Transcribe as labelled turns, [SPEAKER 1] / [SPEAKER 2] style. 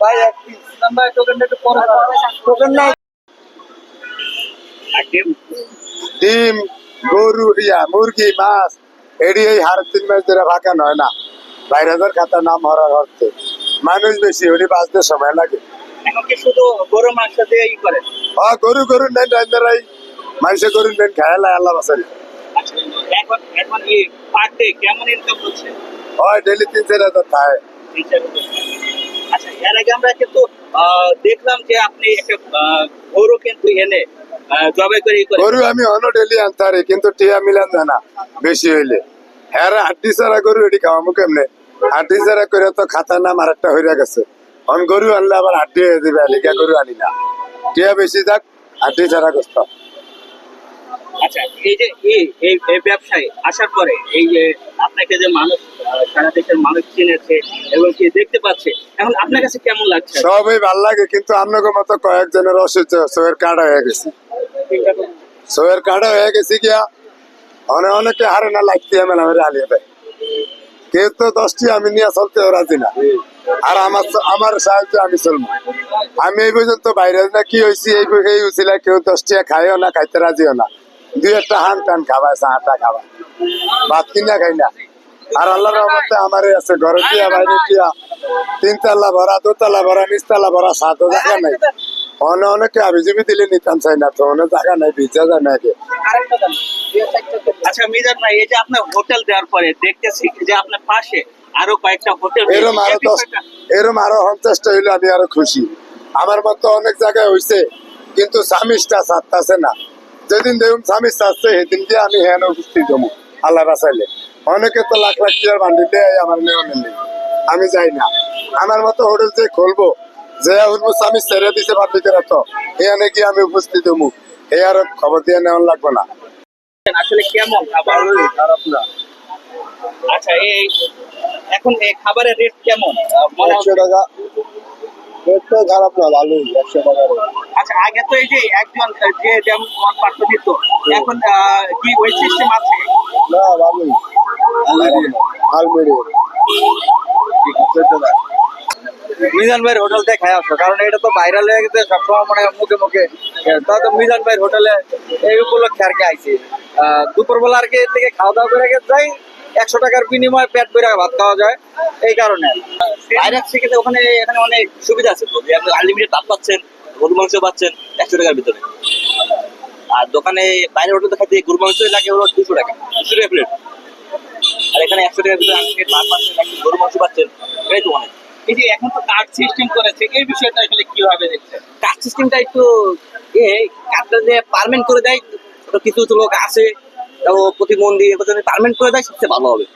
[SPEAKER 1] ভাই এক পিস ভাই টোকেনটা একটু পরে টোকেন নাই।
[SPEAKER 2] ডিম? গরু ইয়া মুরগি মাছ এডি এই হার তিন মাস ধরে ফাঁকা নয় না। বাইরের খাতা নাম হরার অর্থে। মানুষ বেশি ওটি বাঁচতে সময় লাগে।
[SPEAKER 1] শুধু গরু মাংস দিয়ে ই করে?
[SPEAKER 2] হ গরু গরু নেন মানুষে গরু নেন খায়ালা আল্লাহ বাসারি
[SPEAKER 1] আচ্ছা, এখন এখন কি পার ডে কেমন ইনকাম হচ্ছে?
[SPEAKER 2] হয় ডেলি তিন চার হাজার থাকে
[SPEAKER 1] আচ্ছা এর আগে আমরা কিন্তু দেখলাম যে আপনি একটা গরু কিন্তু এনে জবাই করে
[SPEAKER 2] গরু আমি অন্য ডেলি আনতারি কিন্তু টিয়া মিলান যায় না বেশি হইলে। হ্যাঁ হাড্ডি গরু এটি খাওয়ামু কেমনে? হাড্ডি ছাড়া করে তো খাতা নাম আর একটা হইয়া গেছে। অন গরু আনলে আবার হাড্ডি হয়ে দিবে গরু আনি না। টিয়া বেশি থাক হাড্ডি ছাড়া কষ্ট।
[SPEAKER 1] আচ্ছা এই যে এই এই ব্যবসায় আসার পরে এই যে আপনাকে যে মানুষ সারা দেশের মানুষ চিনেছে এবং কি দেখতে পাচ্ছে, এখন আপনার কাছে কেমন লাগছে?
[SPEAKER 2] সবই লাগে, কিন্তু আপনাকে মতো কয়েকজনের অসুস্থ সোয়ের হয়ে গেছে। সোয়ের হয়ে গেছে গিয়া অনেক অনেকে হারে না আমি আমার দেয়। কেউ তো দশটি, আমি নিয়ে চলতে রাজি না। আর আমার আমার সাহায্য আমি চলবো। আমি এই পর্যন্ত বাইরে না, কি হয়েছি এই এই কেউ দশটিয়া খাইও না, খাইতে রাজিও না। দুই একটা হান টান চাটা ভাত কিনা খাই না। আর আল্লাহর রহমতে আমার আছে ঘরে টিয়া বাইরে টিয়া। তিনতলা ভরা দোতলা ভরা নিচতলা ভরা সাতও জায়গা নাই। অনে অনেকে আবিজুবি দিলে নিতাম চাই না তো অনেক জায়গা নাই ভিজা যায় না
[SPEAKER 1] আচ্ছা মিজান ভাই এই যে আপনার হোটেল দেওয়ার পরে দেখতেছি যে আপনার পাশে আরও কয়েকটা হোটেল
[SPEAKER 2] এরম আরও দশ এরম আরও পঞ্চাশটা হইলে আমি আরও খুশি। আমার মতো অনেক জায়গায় হইছে কিন্তু স্বামীটা চাচ্ছে না। যেদিন দেখুন স্বামী চাচ্ছে সেদিন দিয়ে আমি হ্যাঁ উপস্থিত হব আল্লাহ বাসাইলে অনেকে তো লাখ লাখ টাকার বান্ডি দেয় আমার নেওয়া নেই। আমি যাই না। আমার মতো হোটেল যে খুলবো যে উঠবো স্বামী ছেড়ে দিছে বান্ডিকেরা তো এখানে গিয়ে আমি উপস্থিত হব এ আর খবর দিয়ে নেওয়া লাগবে না।
[SPEAKER 1] আসলে কেমন? খাবার?
[SPEAKER 2] খারাপ না।
[SPEAKER 1] আচ্ছা এই এখন এই খাবারের রেট কেমন? আহ,
[SPEAKER 2] টাকা। খারাপ না ভালোই একশো টাকা
[SPEAKER 1] আচ্ছা আগে তো এই যে একজন যে যেমন পাত্র দিত এখন আহ, কি ওই সিস্টেম আছে?
[SPEAKER 2] না ভালোই। আলমেরি।
[SPEAKER 3] মিজান ভাইয়ের হোটেল থেকে খাই আসো কারণ এটা তো ভাইরাল হয়ে গেছে সবসময় মানে মুখে মুখে। তা তো মিজান ভাইয়ের হোটেলে এই উপলক্ষে আর কি আইছি। আহ, দুপুরবেলা আর কি এর থেকে খাওয়া দাওয়া করে গেছে যাই একশো টাকার বিনিময়ে পেট ভরে ভাত খাওয়া যায় এই কারণে।
[SPEAKER 1] থেকে তো ওখানে এখানে অনেক সুবিধা আছে তো আপনি আনলিমিটেড ভাত পাচ্ছেন গরু মাংস পাচ্ছেন একশো টাকার ভিতরে। আর দোকানে বাইরে হোটেল খাইতে গরু মাংস লাগে হলো দুশো টাকা দুশো টাকা প্লেট আর এখানে একশো টাকার ভিতরে আনলিমিটেড ভাত পাচ্ছেন গরু মাংস পাচ্ছেন এটাই তো অনেক। এই যে এখন তো কার্ড সিস্টেম করেছে এই বিষয়টা আসলে কীভাবে দেখছেন? কার্ড সিস্টেমটা একটু এ কার্ডটা যে পারমেন্ট করে দেয় তো কিছু কিছু লোক আছে প্রতিবন্ধী এগুলো যদি পারমেন্ট করে দেয় সবচেয়ে ভালো হবে।